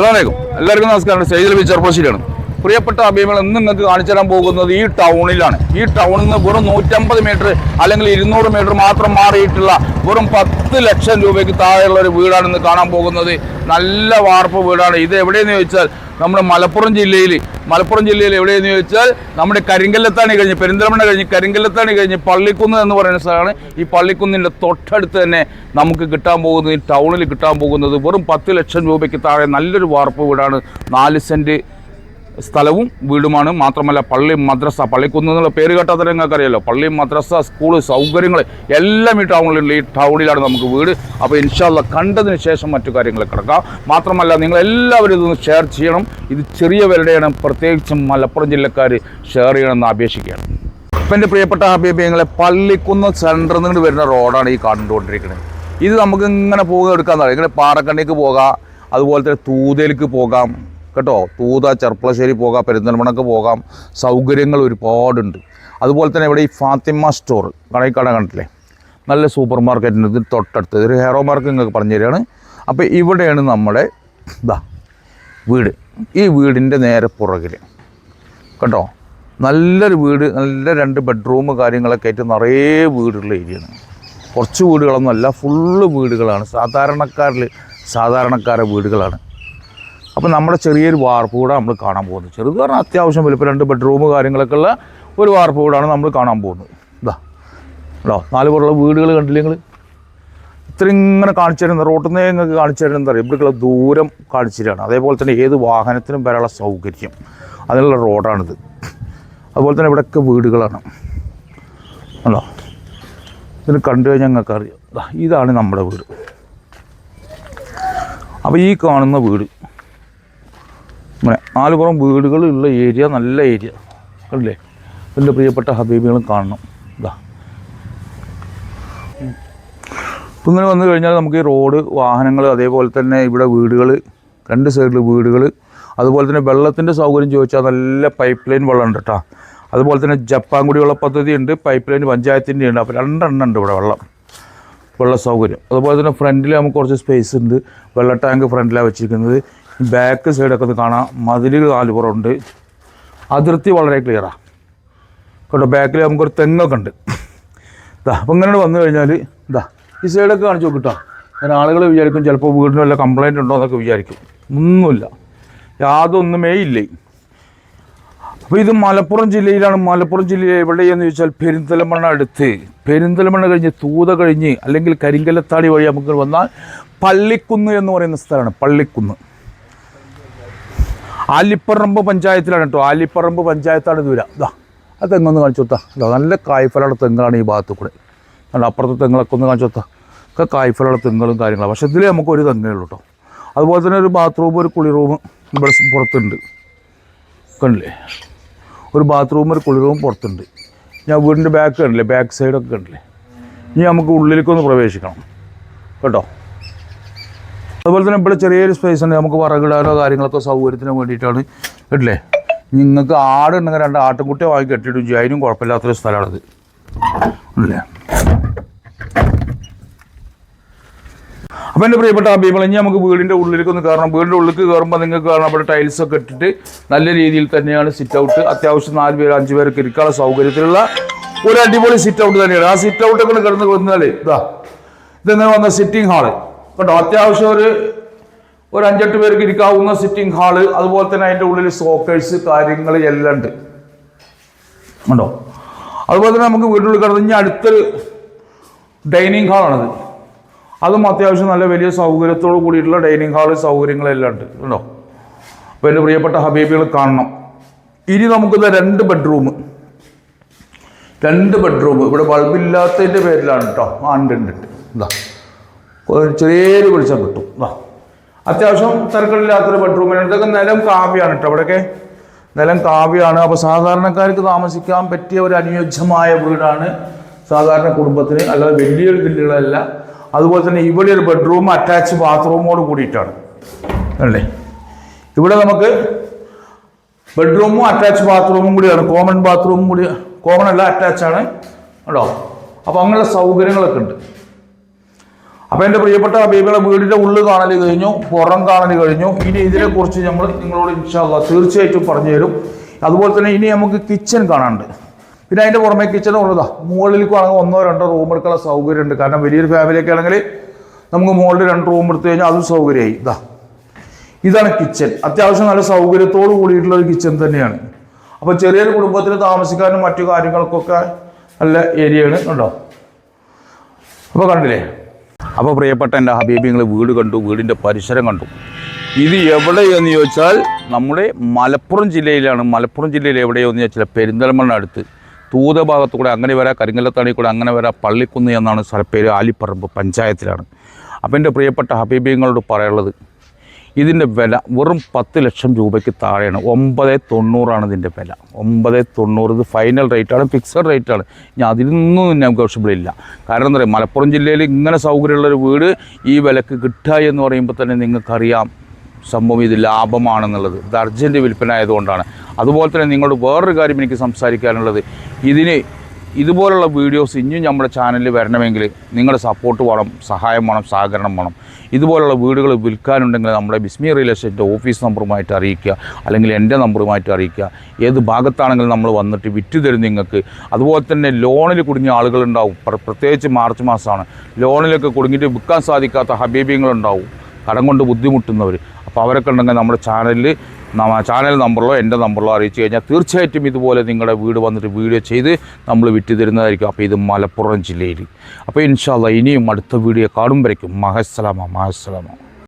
അസ്സലാമലൈക്കും എല്ലാവർക്കും നമസ്കാരം. സ്റ്റേജിൽ ബി ചെറുപ്പശ്ശേരിയാണ് പ്രിയപ്പെട്ട അഭിമുഖം ഇന്ന് നിങ്ങൾക്ക് കാണിച്ചു തരാൻ പോകുന്നത് ഈ ടൗണിലാണ്. ഈ ടൗണിൽ നിന്ന് വെറും നൂറ്റമ്പത് മീറ്റർ അല്ലെങ്കിൽ ഇരുന്നൂറ് മീറ്റർ മാത്രം മാറിയിട്ടുള്ള വെറും പത്ത് ലക്ഷം രൂപയ്ക്ക് താഴെയുള്ള ഒരു വീടാണ് ഇന്ന് കാണാൻ പോകുന്നത്. നല്ല വാർപ്പ് വീടാണ്. ഇത് എവിടെയെന്ന് ചോദിച്ചാൽ നമ്മുടെ മലപ്പുറം ജില്ലയിൽ മലപ്പുറം ജില്ലയിൽ എവിടെയെന്ന് ചോദിച്ചാൽ നമ്മുടെ കരിങ്കല്ലത്താണി കഴിഞ്ഞ് പെരിന്തൽമണ്ണ കഴിഞ്ഞ് കരിങ്കല്ലത്താണി കഴിഞ്ഞ് പള്ളിക്കുന്ന് എന്ന് പറയുന്ന സ്ഥലമാണ്. ഈ പള്ളിക്കുന്നിന്റെ തൊട്ടടുത്ത് തന്നെ നമുക്ക് കിട്ടാൻ പോകുന്നത് ഈ ടൗണിൽ കിട്ടാൻ പോകുന്നത് വെറും പത്ത് ലക്ഷം രൂപയ്ക്ക് താഴെ നല്ലൊരു വാർപ്പ് വീടാണ്. നാല് സെന്റ് സ്ഥലവും വീടുമാണ്. മാത്രമല്ല പള്ളി മദ്രസ പള്ളിക്കുന്ന് എന്നുള്ള പേര് കേട്ടാൽ തന്നെ നിങ്ങൾക്ക് അറിയാലോ പള്ളി മദ്രസ സ്കൂൾ സൗകര്യങ്ങൾ എല്ലാം ഈ ടൗണിലുണ്ട് ഈ ടൗണിലാണ് നമുക്ക് വീട്. അപ്പോൾ ഇൻഷാല്ല കണ്ടതിന് ശേഷം മറ്റു കാര്യങ്ങൾ കിടക്കാം. മാത്രമല്ല നിങ്ങൾ എല്ലാവരും ഇതൊന്ന് ഷെയർ ചെയ്യണം. ഇത് ചെറിയ വിലയുടെയാണ് പ്രത്യേകിച്ചും മലപ്പുറം ജില്ലക്കാർ ഷെയർ ചെയ്യണമെന്ന് അപേക്ഷിക്കുകയാണ്. അപ്പം എന്റെ പ്രിയപ്പെട്ട ഹബീബിങ്ങളെ പള്ളിക്കുന്ന് സെന്ററിൽ നിന്ന് വരുന്ന റോഡാണ് ഈ കണ്ടുകൊണ്ടിരിക്കുന്നത് ഇത് നമുക്ക് ഇങ്ങനെ പോകുക എടുക്കാൻ ഇങ്ങനെ പാറക്കണ്ണിക്ക് പോകാം. അതുപോലെ തന്നെ തൂതയിലേക്ക് പോകാം. കേട്ടോ. തൂത ചെർപ്പളശ്ശേരി പോകാം പെരിന്തൽമണക്ക് പോകാം. സൗകര്യങ്ങൾ ഒരുപാടുണ്ട്. അതുപോലെ തന്നെ ഇവിടെ ഈ ഫാത്തിമ സ്റ്റോർ കടയിക്കട കണ്ടില്ലേ നല്ല സൂപ്പർ മാർക്കറ്റിന്റെ തൊട്ടടുത്ത്. ഇതൊരു ഹെയറോ മാർക്ക് നിങ്ങൾക്ക് പറഞ്ഞു തരികയാണ്. അപ്പോൾ ഇവിടെയാണ് നമ്മുടെ ഇതാ വീട്. ഈ വീടിന്റെ നേരെ പുറകിൽ കേട്ടോ? നല്ലൊരു വീട് നല്ല രണ്ട് ബെഡ്റൂം കാര്യങ്ങളൊക്കെ ആയിട്ട് നിറയെ വീടുള്ള ഏരിയയാണ് കുറച്ച് വീടുകളൊന്നുമല്ല ഫുള്ള് വീടുകളാണ്. സാധാരണക്കാരിൽ സാധാരണക്കാരെ വീടുകളാണ്. അപ്പോൾ നമ്മുടെ ചെറിയൊരു വാർപ്പ് കൂടെ നമ്മൾ കാണാൻ പോകുന്നത് ചെറുത് പറഞ്ഞാൽ അത്യാവശ്യം വലിപ്പം രണ്ട് ബെഡ്റൂം കാര്യങ്ങളൊക്കെ ഉള്ള ഒരു വാർപ്പ് കൂടാണ് നമ്മൾ കാണാൻ പോകുന്നത്. ഇതാ കേട്ടോ നാല് പേരുള്ള വീടുകൾ കണ്ടില്ലേ നിങ്ങൾ ഇത്ര ഇങ്ങനെ കാണിച്ചു തരുന്ന റോട്ടിൽ നിന്ന് നിങ്ങൾക്ക് കാണിച്ചു തരുന്നത് പറയുക ഇവിടേക്കുള്ള ദൂരം കാണിച്ചു തരാണ്. അതേപോലെ തന്നെ ഏത് വാഹനത്തിനും വരാനുള്ള സൗകര്യം. അതിനുള്ള റോഡാണിത്. അതുപോലെ തന്നെ ഇവിടെയൊക്കെ വീടുകളാണ്. അല്ലോ ഇതിന് കണ്ടു കഴിഞ്ഞാൽ ഞങ്ങൾക്ക് അറിയാം ഇതാണ് നമ്മുടെ വീട്. അപ്പോൾ ഈ കാണുന്ന വീട് ഇങ്ങനെ നാലുപുറം വീടുകളുള്ള ഏരിയ നല്ല ഏരിയ. കണ്ടില്ലേ? എന്റെ പ്രിയപ്പെട്ട ഹബീബികളും കാണണം. ഇതാ ഇപ്പം ഇങ്ങനെ വന്നു കഴിഞ്ഞാൽ നമുക്ക് ഈ റോഡ് വാഹനങ്ങൾ അതേപോലെ തന്നെ ഇവിടെ വീടുകൾ രണ്ട് സൈഡിൽ വീടുകൾ അതുപോലെ തന്നെ വെള്ളത്തിന്റെ സൗകര്യം ചോദിച്ചാൽ നല്ല പൈപ്പ് ലൈൻ വെള്ളം ഉണ്ട് കേട്ടോ. അതുപോലെ തന്നെ ജപ്പാൻ കുടിവെള്ള പദ്ധതി ഉണ്ട് പൈപ്പ് ലൈൻ പഞ്ചായത്തിന്റെ ഉണ്ട്. അപ്പോൾ രണ്ടെണ്ണം ഉണ്ട് ഇവിടെ വെള്ളം. വെള്ള സൗകര്യം. അതുപോലെ തന്നെ ഫ്രണ്ടിൽ നമുക്ക് കുറച്ച് സ്പേസ് ഉണ്ട്. വെള്ള ടാങ്ക് ഫ്രണ്ടിലാണ് വെച്ചിരിക്കുന്നത്. ബാക്ക് സൈഡൊക്കെ ഒന്ന് കാണാം. മതിൽ നാലുപുറമുണ്ട് അതിർത്തി വളരെ ക്ലിയറാണ് കേട്ടോ ബാക്കിൽ നമുക്കൊരു തെങ്ങൊക്കെ ഉണ്ട്. ഇതാ അപ്പം ഇങ്ങനെ വന്നു കഴിഞ്ഞാൽ ഇതാ ഈ സൈഡൊക്കെ കാണിച്ചു നോക്കിട്ടോ. ഞാൻ ആളുകൾ വിചാരിക്കും ചിലപ്പോൾ വീടിന് വല്ല കംപ്ലൈന്റ് ഉണ്ടോ എന്നൊക്കെ വിചാരിക്കും. ഒന്നുമില്ല. യാതൊന്നുമേ ഇല്ലേ. അപ്പോൾ ഇത് മലപ്പുറം ജില്ലയിലാണ്. മലപ്പുറം ജില്ലയിൽ എവിടെയെന്ന് ചോദിച്ചാൽ പെരിന്തലമണ്ണ അടുത്ത്. പെരിന്തലമണ്ണ കഴിഞ്ഞ് തൂത കഴിഞ്ഞ് അല്ലെങ്കിൽ കരിങ്കലത്താടി വഴി നമുക്ക് വന്നാൽ പള്ളിക്കുന്ന് എന്ന് പറയുന്ന സ്ഥലമാണ് പള്ളിക്കുന്ന്. ആലിപ്പറമ്പ് പഞ്ചായത്തിലാണ് കേട്ടോ. ആലിപ്പറമ്പ് പഞ്ചായത്താണ് വരിക. ഇതാ ആ തെങ്ങൊന്ന് കാണിച്ചു കൊടുത്താ. നല്ല കായ്ഫലമുള്ള തെങ്ങാണ് ഈ ഭാഗത്ത് കൂടെ. അല്ല അപ്പുറത്തെ തെങ്ങുകളൊക്കെ ഒന്ന് കാണിച്ചു കൊടുത്താ. ഒക്കെ കായ്ഫലമുള്ള തെങ്ങുകളും കാര്യങ്ങളും. പക്ഷേ ഇതിൽ നമുക്ക് ഒരു തെങ്ങേ ഉള്ളൂ കേട്ടോ. അതുപോലെ തന്നെ ഒരു ബാത്റൂം ഒരു കുളി റൂം ഇവിടെ പുറത്തുണ്ട്. കണ്ടില്ലേ? ഒരു ബാത്റൂം ഒരു കുളി റൂം പുറത്തുണ്ട്. ഞാൻ വീടിന്റെ ബാക്ക് കണ്ടില്ലേ? ബാക്ക് സൈഡൊക്കെ കണ്ടില്ലേ? ഇനി നമുക്ക് ഉള്ളിലേക്കൊന്ന് പ്രവേശിക്കണം. കേട്ടോ? അതുപോലെ തന്നെ ഇവിടെ ചെറിയൊരു സ്പേസ് ഉണ്ട്. നമുക്ക് വറകിടാനോ കാര്യങ്ങളൊക്കെ സൗകര്യത്തിന് വേണ്ടിയിട്ടാണ്. കേട്ടില്ലേ? നിങ്ങൾക്ക് ആട് ഉണ്ടെങ്കിൽ രണ്ട് ആട്ടുംകുട്ടിയെ വാങ്ങി കെട്ടിയിട്ട് ചെയ്യും. അതിനും കുഴപ്പമില്ലാത്തൊരു സ്ഥലമാണത്. അല്ലേ? അപ്പം എന്റെ പ്രിയപ്പെട്ട ഇനി നമുക്ക് വീടിന്റെ ഉള്ളിലേക്ക് ഒന്ന് കയറണം. വീടിന്റെ ഉള്ളിലേക്ക് കയറുമ്പോൾ നിങ്ങൾക്ക് കാണാം അവിടെ ടൈൽസ് ഒക്കെ ഇട്ടിട്ട് നല്ല രീതിയിൽ തന്നെയാണ് സിറ്റ് ഔട്ട് അത്യാവശ്യം നാല് പേര് അഞ്ച് പേർക്ക് ഇരിക്കാനുള്ള സൗകര്യത്തിലുള്ള ഒരു അടിപൊളി സിറ്റ് ഔട്ട് തന്നെയാണ്. ആ സിറ്റ് ഔട്ട് ഒക്കെ കിടന്ന് വന്നാൽ ഇതാ ഇതെങ്ങനെ വന്ന സിറ്റിംഗ് ഹാൾ കേട്ടോ അത്യാവശ്യം ഒരു ഒരു അഞ്ചെട്ട് പേർക്ക് ഇരിക്കാവുന്ന സിറ്റിംഗ് ഹാൾ അതുപോലെ തന്നെ അതിന്റെ ഉള്ളിൽ സോക്കേഴ്സ് കാര്യങ്ങൾ എല്ലാം ഉണ്ട്. ഉണ്ടോ? അതുപോലെ തന്നെ നമുക്ക് വീടിനുള്ളിൽ കിടന്ന് ഇനി അടുത്തൊരു ഡൈനിങ് ഹാളാണത് അതും അത്യാവശ്യം നല്ല വലിയ സൗകര്യത്തോട് കൂടിയിട്ടുള്ള ഡൈനിങ് ഹാൾ സൗകര്യങ്ങളെല്ലാം ഉണ്ട്. ഉണ്ടോ? അപ്പോൾ എന്റെ പ്രിയപ്പെട്ട ഹബീബികൾ കാണണം. ഇനി നമുക്കിത് രണ്ട് ബെഡ്റൂം രണ്ട് ബെഡ്റൂം ഇവിടെ ബൾബില്ലാത്തതിന്റെ പേരിലാണ് കേട്ടോ ആ ഉണ്ട് ഉണ്ട്. ഇതാ. ചെറിയൊരു വെളിച്ചം കിട്ടും വാ. അത്യാവശ്യം തിരക്കില്ലാത്തൊരു ബെഡ്റൂമിന് ഇതൊക്കെ നിലം കാവ്യാണ് കേട്ടോ അവിടെയൊക്കെ നിലം കാവ്യാണ്. അപ്പോൾ സാധാരണക്കാർക്ക് താമസിക്കാൻ പറ്റിയ ഒരു അനുയോജ്യമായ വീടാണ് സാധാരണ കുടുംബത്തിന്. അല്ലാതെ വലിയൊരു ബില്ലുകളല്ല അതുപോലെ തന്നെ ഇവിടെ ഒരു ബെഡ്റൂം അറ്റാച്ച് ബാത്റൂമോട് കൂടിയിട്ടാണ്. അല്ലേ? ഇവിടെ നമുക്ക് ബെഡ്റൂമും അറ്റാച്ച് ബാത്റൂമും കൂടിയാണ്. കോമൺ ബാത്റൂമും കൂടി കോമൺ അല്ല അറ്റാച്ചാണ് കേട്ടോ അപ്പോൾ അങ്ങനെയുള്ള സൗകര്യങ്ങളൊക്കെ ഉണ്ട്. അപ്പോൾ എന്റെ പ്രിയപ്പെട്ട ഹബീബിയുടെ വീടിന്റെ ഉള്ളു കാണൽ കഴിഞ്ഞു പുറം കാണൽ കഴിഞ്ഞു. ഇനി ഇതിനെ കുറിച്ച് നമ്മൾ നിങ്ങളോട് ഇൻഷാല്ല തീർച്ചയായിട്ടും പറഞ്ഞു തരും. അതുപോലെ തന്നെ ഇനി നമുക്ക് കിച്ചൺ കാണാനുണ്ട്. പിന്നെ അതിന്റെ പുറമെ കിച്ചൺ ഉള്ളതാ. മുകളിലേക്ക് ആണെങ്കിൽ ഒന്നോ രണ്ടോ റൂം എടുക്കാനുള്ള സൗകര്യം ഉണ്ട് കാരണം വലിയൊരു ഫാമിലിയൊക്കെ ആണെങ്കിൽ നമുക്ക് മുകളിൽ രണ്ട് റൂം എടുത്തു കഴിഞ്ഞാൽ അതും സൗകര്യമായി. ഇതാ ഇതാണ് കിച്ചൺ അത്യാവശ്യം നല്ല സൗകര്യത്തോട് കൂടിയിട്ടുള്ള ഒരു കിച്ചൺ തന്നെയാണ്. അപ്പോൾ ചെറിയൊരു കുടുംബത്തിൽ താമസിക്കാനും മറ്റു കാര്യങ്ങൾക്കൊക്കെ നല്ല ഏരിയയാണ് ഉണ്ടോ അപ്പോൾ കണ്ടില്ലേ? അപ്പോൾ പ്രിയപ്പെട്ട എന്റെ ഹബീബിങ്ങൾ വീട് കണ്ടു വീടിന്റെ പരിസരം കണ്ടു. ഇത് എവിടെയെന്ന് ചോദിച്ചാൽ നമ്മുടെ മലപ്പുറം ജില്ലയിലാണ്. മലപ്പുറം ജില്ലയിൽ എവിടെയെന്ന് ചോദിച്ചാൽ പെരിന്തൽമണ്ണ അടുത്ത്. തൂത ഭാഗത്തു കൂടെ അങ്ങനെ വരാം കരിങ്കല്ലത്താണി കൂടെ അങ്ങനെ വരാം പള്ളിക്കുന്ന് എന്നാണ് സ്ഥലപ്പേര് ആലിപ്പറമ്പ് പഞ്ചായത്തിലാണ്. അപ്പം എന്റെ പ്രിയപ്പെട്ട ഹബീബിങ്ങളോട് പറയാനുള്ളത് ഇതിന്റെ വില വെറും പത്ത് ലക്ഷം രൂപയ്ക്ക് താഴെയാണ്. ഒമ്പത് തൊണ്ണൂറാണ് ഇതിന്റെ വില. ഒമ്പത് തൊണ്ണൂറ് ഇത് ഫൈനൽ റേറ്റാണ് ഫിക്സഡ് റേറ്റാണ് ഇനി അതിനൊന്നും നെഗോഷ്യബിൾ ഇല്ല. കാരണം എന്താ പറയുക മലപ്പുറം ജില്ലയിൽ ഇങ്ങനെ സൗകര്യമുള്ളൊരു വീട് ഈ വിലക്ക് കിട്ടുക എന്ന് പറയുമ്പോൾ തന്നെ നിങ്ങൾക്കറിയാം സംഭവം ഇത് ലാഭമാണെന്നുള്ളത്. ഇത് അർജന്റ് വിൽപ്പന ആയതുകൊണ്ടാണ് അതുപോലെ തന്നെ നിങ്ങളോട് വേറൊരു കാര്യം എനിക്ക് സംസാരിക്കാനുള്ളത്. ഇതിന് ഇതുപോലുള്ള വീഡിയോസ് ഇനിയും നമ്മുടെ ചാനലിൽ വരണമെങ്കിൽ നിങ്ങളുടെ സപ്പോർട്ട് വേണം സഹായം വേണം സഹകരണം വേണം. ഇതുപോലുള്ള വീടുകൾ വിൽക്കാനുണ്ടെങ്കിൽ നമ്മുടെ ബിസ്മി റിയൽ എസ്റ്റേറ്റ് ഓഫീസ് നമ്പറുമായിട്ട് അറിയിക്കുക അല്ലെങ്കിൽ എന്റെ നമ്പറുമായിട്ട് അറിയിക്കുക. ഏത് ഭാഗത്താണെങ്കിലും നമ്മൾ വന്നിട്ട് വിറ്റ് തരും നിങ്ങൾക്ക്. അതുപോലെ തന്നെ ലോണിൽ കുടുങ്ങിയ ആളുകളുണ്ടാവും പ്ര- പ്രത്യേകിച്ച് മാർച്ച് മാസമാണ്. ലോണിലൊക്കെ കുടുങ്ങിയിട്ട് വിൽക്കാൻ സാധിക്കാത്ത ഹബീബിങ്ങളുണ്ടാവും കടം കൊണ്ട് ബുദ്ധിമുട്ടുന്നവർ അപ്പോൾ അവരൊക്കെ ഉണ്ടെങ്കിൽ നമ്മുടെ ചാനലിൽ ചാനൽ നമ്പറിലോ എന്റെ നമ്പറിലോ അറിയിച്ചു കഴിഞ്ഞാൽ തീർച്ചയായിട്ടും ഇതുപോലെ നിങ്ങളുടെ വീട് വന്നിട്ട് വീഡിയോ ചെയ്ത് നമ്മൾ വിറ്റ് തരുന്നതായിരിക്കും അപ്പോൾ ഇത് മലപ്പുറം ജില്ലയിൽ. അപ്പോൾ ഇൻഷാല്ല ഇനിയും അടുത്ത വീഡിയോ കാണുമ്പോഴേക്കും മഹസ്സലാമ മഹസ്സലാമ.